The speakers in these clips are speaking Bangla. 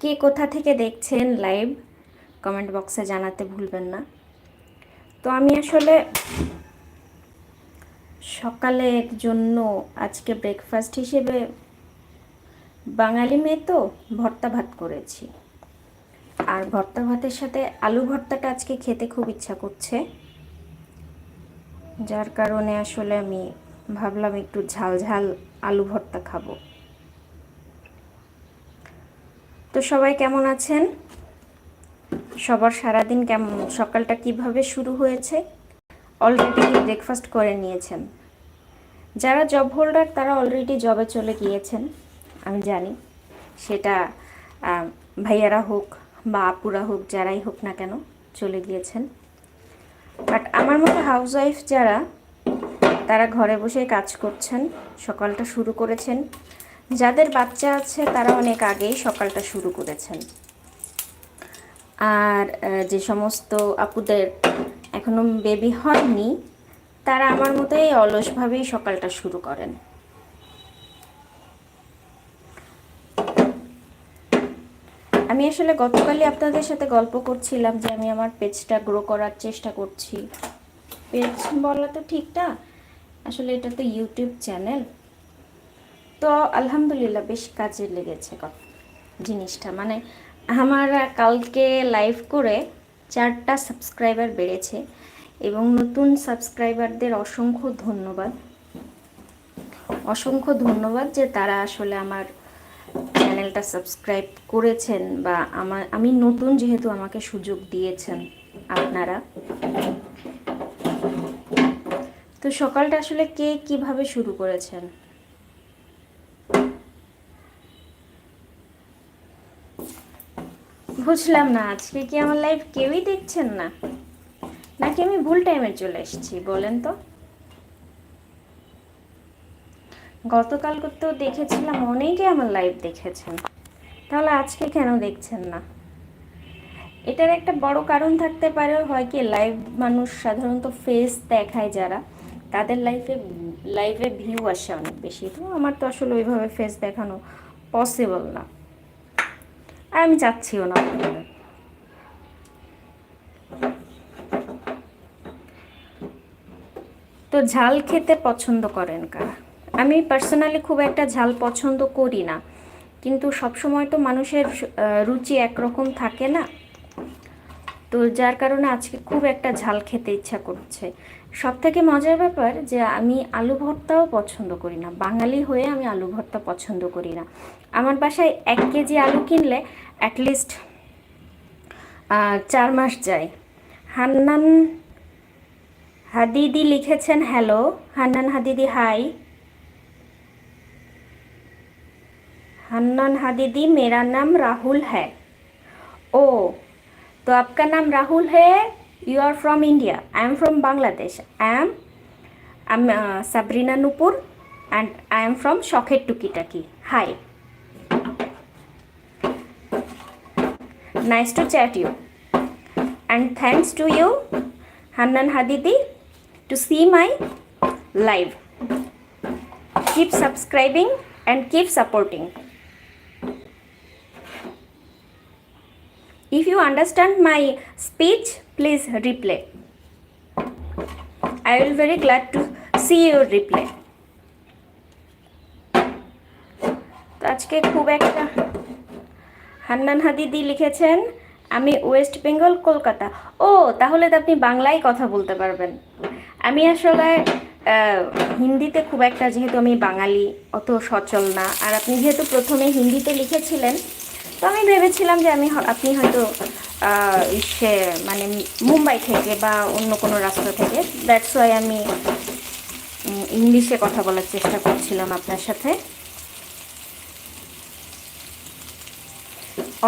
কে কোথা থেকে দেখছেন লাইভ, কমেন্ট বক্সে জানাতে ভুলবেন না। তো আমি আসলে সকালের জন্য আজকে ব্রেকফাস্ট হিসেবে বাঙালি মেয়ে তো ভর্তা ভাত করেছি। আর ভর্তা ভাতের সাথে আলু ভর্তাটা আজকে খেতে খুব ইচ্ছা করছে। যার কারণে আসলে আমি ভাবলাম একটু ঝাল ঝাল আলু ভর্তা খাব। তো সবাই কেমন আছেন? সবার সারাদিন কেমন? সকালটা কীভাবে শুরু হয়েছে? অলরেডি ব্রেকফাস্ট করে নিয়েছেন। যারা জব হোল্ডার তারা অলরেডি জবে চলে গিয়েছেন, আমি জানি। সেটা ভাইয়ারা হোক বা আপুরা হোক, যারাই হোক না কেন চলে গিয়েছেন। বাট আমার মতো হাউসওয়াইফ যারা, তারা ঘরে বসে কাজ করছেন, সকালটা শুরু করেছেন। যাদের বাচ্চা আছে, তারা অনেক আগেই সকালটা শুরু করেছেন। আর যে সমস্ত আপুদের এখনও বেবি হয়নি তারা আমার মতোই অলসভাবেই সকালটা শুরু করেন। আমি আসলে গতকালই আপনাদের সাথে গল্প করছিলাম যে আমি আমার পেজটা গ্রো করার চেষ্টা করছি। পেজ বলা তো ঠিক না, আসলে এটা তো ইউটিউব চ্যানেল। তো আলহামদুলিল্লাহ বেশ কাজে লেগেছে জিনিসটা। মানে আমার কালকে লাইভ করে চারটা সাবস্ক্রাইবার বেড়েছে এবং নতুন সাবস্ক্রাইবারদের অসংখ্য ধন্যবাদ। অসংখ্য ধন্যবাদ যে তারা আসলে আমার চ্যানেলটা সাবস্ক্রাইব করেছেন বা আমার আমি নতুন যেহেতু আমাকে সুযোগ দিয়েছেন আপনারা। তো সকালটা আসলে কে কীভাবে শুরু করেছেন? বুঝলাম না, আজকে কি আমার লাইভ কেউই দেখছেন না? নাকি আমি ভুল টাইমে চলে এসেছি, বলেন তো? গতকাল তো দেখেছিলাম অনেকে আমার লাইভ দেখেছেন। তাহলে আজকে কেন দেখছেন না? এটার একটা বড় কারণ থাকতে পারে, হয় কি লাইভ মানুষ সাধারণত ফেস দেখায় যারা, তাদের লাইফে লাইভে ভিউ আসে অনেক বেশি। তো আমার তো আসলে ওইভাবে ফেস দেখানো পসিবল না। আর আমি চাচ্ছিও না। তো ঝাল খেতে পছন্দ করেন কারা? আমি পার্সোনালি খুব একটা ঝাল পছন্দ করি না। কিন্তু সব সময় তো মানুষের রুচি একরকম থাকে না। তো যার কারণে আজকে খুব একটা ঝাল খেতে ইচ্ছা করছে। সব থেকে মজার ব্যাপার যে আমি আলু ভর্তাও পছন্দ করি না বাঙালি হয়ে আমি আলু ভর্তা পছন্দ করি না আমার বাসায় এক কেজি আলু কিনলে অ্যাটলিস্ট চার মাস যায় হান্নান হাদিদি লিখেছেন হ্যালো হান্নান হাদিদি হাই हन्नान हादीदी मेरा नाम राहुल है ओ तो आपका नाम राहुल है you are from India I am from Bangladesh i'm am Sabrina Nupur, and I am from শখের টুকিটাকি Hi, nice to chat you. And thanks to you Hanan Hadidi to see my live. Keep subscribing and keep supporting. If you understand my speech, please reply i will very glad to see your reply তো আজকে খুব একটা হান্নান হাদিদি লিখেছেন, আমি ওয়েস্ট বেঙ্গল, কলকাতা। ও, তাহলে তো আপনি বাংলায় কথা বলতে পারবেন। আমি আসলে হিন্দিতে খুব একটা, যেহেতু আমি বাঙালি, অত সচল না। আর আপনি যেহেতু প্রথমে হিন্দিতে লিখেছিলেন তো আমি ভেবেছিলাম যে আমি আপনি হয়তো সে মানে মুম্বাই থেকে বা অন্য কোনো রাস্তা থেকে। দ্যাটস ওয়াই আমি ইংলিশে কথা বলার চেষ্টা করছিলাম আপনার সাথে।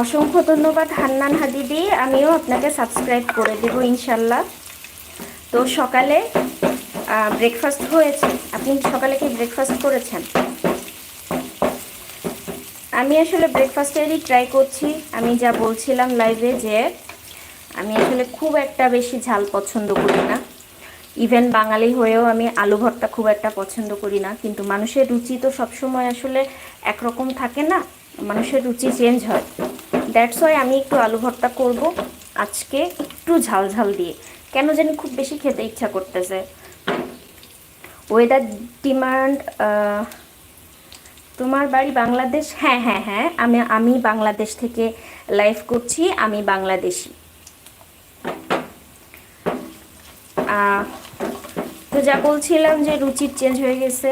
অসংখ্য ধন্যবাদ হান্নান হাদিদি। আমিও আপনাকে সাবস্ক্রাইব করে দেব ইনশাল্লাহ। তো সকালে ব্রেকফাস্ট হয়েছে। আপনি সকালে কি ব্রেকফাস্ট করেছেন? আমি আসলে ব্রেকফাস্টেরই ট্রাই করছি। আমি যা বলছিলাম লাইভে যে আমি আসলে খুব একটা বেশি ঝাল পছন্দ করি না। ইভেন বাঙালি হয়েও আমি আলু ভর্তা খুব একটা পছন্দ করি না। কিন্তু মানুষের রুচি তো সবসময় আসলে একরকম থাকে না। মানুষের রুচি চেঞ্জ হয়। দ্যাটস ওয়াই আমি একটু আলু ভর্তা করব আজকে একটু ঝাল ঝাল দিয়ে। কেন জানি খুব বেশি খেতে ইচ্ছা করতেছে। ওয়েদার ডিমান্ড তোমার বাড়ি বাংলাদেশ? হ্যাঁ হ্যাঁ হ্যাঁ আমি আমি বাংলাদেশ থেকে লাইভ করছি, আমি বাংলাদেশি। তো যা বলছিলাম যে রুচির চেঞ্জ হয়ে গেছে,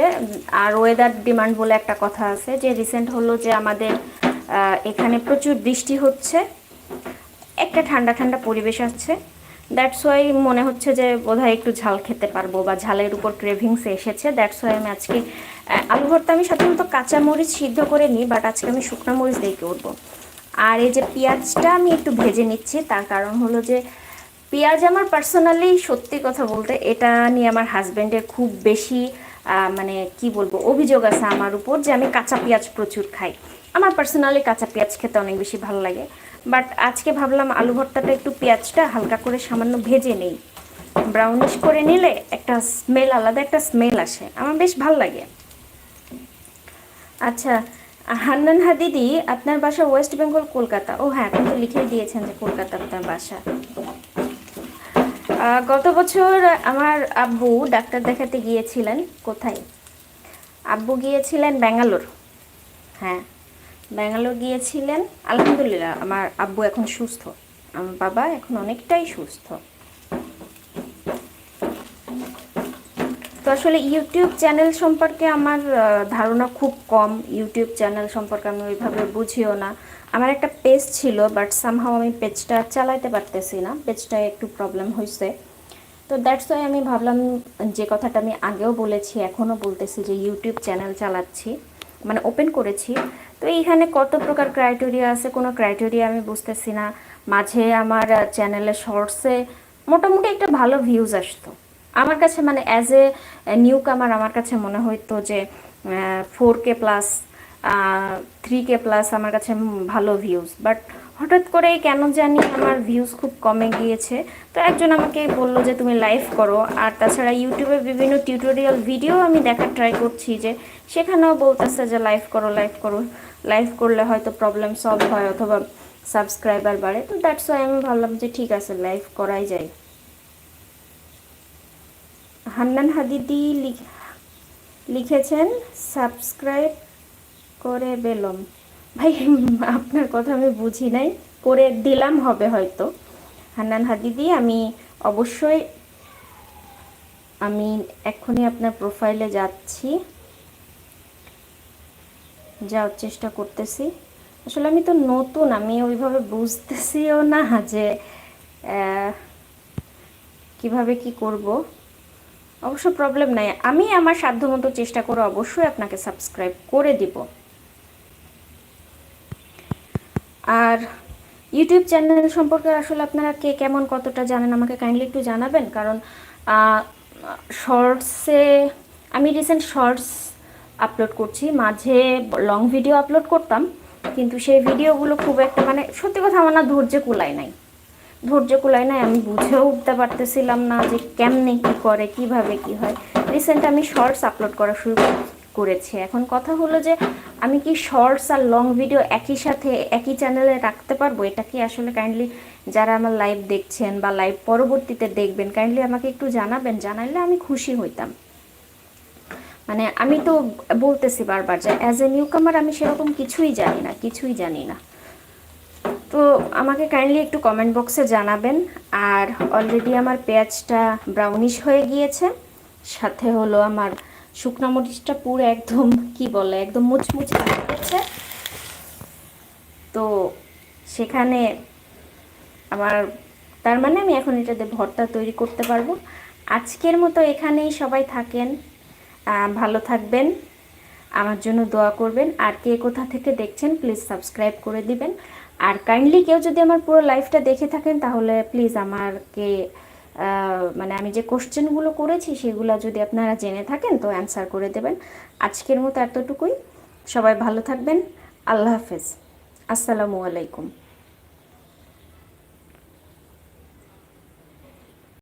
আর ওয়েদার ডিমান্ড বলে একটা কথা আছে, যে রিসেন্ট হলো যে আমাদের এখানে প্রচুর বৃষ্টি হচ্ছে, একটা ঠান্ডা ঠান্ডা পরিবেশ আছে। দ্যাটস ওয়াই মনে হচ্ছে যে বোধহয় একটু ঝাল খেতে পারব বা ঝালের উপর ক্রেভিংস এসেছে। দ্যাটস ওয়াই আমি আজকে আলু ভর্তা আমি সাধারণত কাঁচা মরিচ সিদ্ধ করে নিই বাট আজকে আমি শুকনো মরিচ দিয়ে করব? আর এই যে পেঁয়াজটা আমি একটু ভেজে নিচ্ছি, তার কারণ হলো যে পেঁয়াজ আমার পার্সোনালি সত্যি কথা বলতে এটা নিয়ে আমার হাজব্যান্ডের খুব বেশি মানে কি বলব, অভিযোগ আছে আমার উপর যে আমি কাঁচা পেঁয়াজ প্রচুর খাই। আমার পার্সোনালি কাঁচা পেঁয়াজ খেতে অনেক বেশি ভালো লাগে। বাট আজকে ভাবলাম আলু ভর্তাটা একটু পেঁয়াজটা হালকা করে সামান্য ভেজে নেই। ব্রাউনিশ করে নিলে একটা স্মেল আলাদা একটা স্মেল আসে। আমার বেশ ভালো লাগে। আচ্ছা হান্নান হাদিদি, আপনার বাসা ওয়েস্ট বেঙ্গল কলকাতা। ও হ্যাঁ আপনি তো লিখে দিয়েছেন যে কলকাতা আপনার বাসা। গত বছর আমার আব্বু ডাক্তার দেখাতে গিয়েছিলেন। কোথায়? আব্বু গিয়েছিলেন ব্যাঙ্গালোর। হ্যাঁ ব্যাঙ্গালোর গিয়েছিলেন, আলহামদুলিল্লাহ আমার আব্বু এখন সুস্থ, আমার বাবা এখন অনেকটাই সুস্থ। তো আসলে ইউটিউব চ্যানেল সম্পর্কে আমার ধারণা খুব কম, ইউটিউব চ্যানেল সম্পর্কে আমি ওইভাবে বুঝিও না। আমার একটা পেজ ছিল বাট সামহাও আমি পেজটা চালাইতে পারতেছি না পেজটা একটু প্রবলেম হয়েছে তো দ্যাটস ওয়াই আমি ভাবলাম যে কথাটা আমি আগেও বলেছি, এখনও বলতেছি যে ইউটিউব চ্যানেল চালাচ্ছি মানে ওপেন করেছি। তো এইখানে কত প্রকার ক্রাইটেরিয়া আছে? কোনো ক্রাইটেরিয়া আমি বুঝতেছি না। মাঝে আমার চ্যানেলে শর্টসে মোটামুটি একটা ভালো ভিউজ আসতো। আমার কাছে মানে অ্যাজ এ নিউ কামার আমার কাছে মনে হইতো যে four K plus three K plus আমার কাছে ভালো ভিউজ বাট হঠাৎ করে কেন জানি আমার ভিউজ খুব কমে গিয়েছে। তো একজন আমাকে বলল যে, তুমি লাইভ করো। আর তাছাড়া ইউটিউবে বিভিন্ন টিউটোরিয়াল ভিডিও আমি দেখার ট্রাই করছি যে, সেখানেও বলতেছে যে লাইভ করো লাইভ করো। লাইভ করলে হয়তো প্রবলেম সলভ হয় অথবা সাবস্ক্রাইবার বাড়ে। তো দ্যাটস ওয়াই আমি ভাবলাম যে, ঠিক আছে লাইভ করাই যায়। হান্নান হাদিদি লিখ- লিখেছেন সাবস্ক্রাইব করে বেলম ভাই, আপনার কথা আমি বুঝি নাই। করে দিলাম হবে হয়তো। হান্নান হাদিদি, আমি অবশ্যই, আমি এক্ষুনি আপনার প্রোফাইলে যাচ্ছি। যাওয়ার চেষ্টা করতেছি। আসলে আমি তো নতুন, আমি ওইভাবে বুঝতেছিও না যে কীভাবে কি করব। অবশ্য প্রবলেম নাই। আমি আমার সাধ্যমতো চেষ্টা করে অবশ্যই আপনাকে সাবস্ক্রাইব করে দিব। আর ইউটিউব চ্যানেল সম্পর্কে আসলে আপনারা কে কেমন, কতটা জানেন আমাকে কাইন্ডলি একটু জানাবেন, কারণ শর্টসে আমি রিসেন্ট শর্টস আপলোড করছি। মাঝে লং ভিডিও আপলোড করতাম, কিন্তু সেই ভিডিওগুলো খুব একটা মানে সত্যি কথা আমার না ধৈর্য কুলায় নাই। ধৈর্য কুলায় নাই, আমি বুঝেও উঠতে পারতেছিলাম না যে কেমনে কি করে, কীভাবে কি হয়। রিসেন্ট আমি শর্টস আপলোড করা শুরু করেছি। এখন কথা হলো যে আমি কি শর্টস আর লং ভিডিও একই সাথে, একই চ্যানেলে রাখতে পারব? এটা কি আসলে কাইন্ডলি যারা আমার লাইভ দেখছেন বা লাইভ পরবর্তীতে দেখবেন কাইন্ডলি আমাকে একটু জানাবেন। জানাইলে আমি খুশি হইতাম। মানে আমি তো বলতেছি বারবার যে অ্যাজ এ নিউ কামার আমি সেরকম কিছুই জানি না, কিছুই জানি না। তো আমাকে কাইন্ডলি একটু কমেন্ট বক্সে জানাবেন। আর অলরেডি আমার পেঁয়াজটা ব্রাউনিশ হয়ে গিয়েছে। সাথে হলো আমার শুকনো মরিচটা পুরো একদম, কি বলে, একদম মুচমুচে গেছে তো সেখানে আমার, তার মানে আমি এখন এটাতে ভর্তা তৈরি করতে পারব। আজকের মতো এখানেই সবাই থাকেন ভালো থাকবেন, আমার জন্য দোয়া করবেন। আর কে কোথা থেকে দেখছেন প্লিজ সাবস্ক্রাইব করে দিবেন। আর কাইন্ডলি কেউ যদি আমার পুরো লাইফটা দেখে থাকেন, তাহলে প্লিজ আমাকে মানে আমি যে কোশ্চেনগুলো করেছি সেগুলো যদি আপনারা জেনে থাকেন তো অ্যান্সার করে দেবেন। আজকের মতো এতটুকুই। সবাই ভালো থাকবেন। আল্লাহ হাফেজ। আসসালামু আলাইকুম।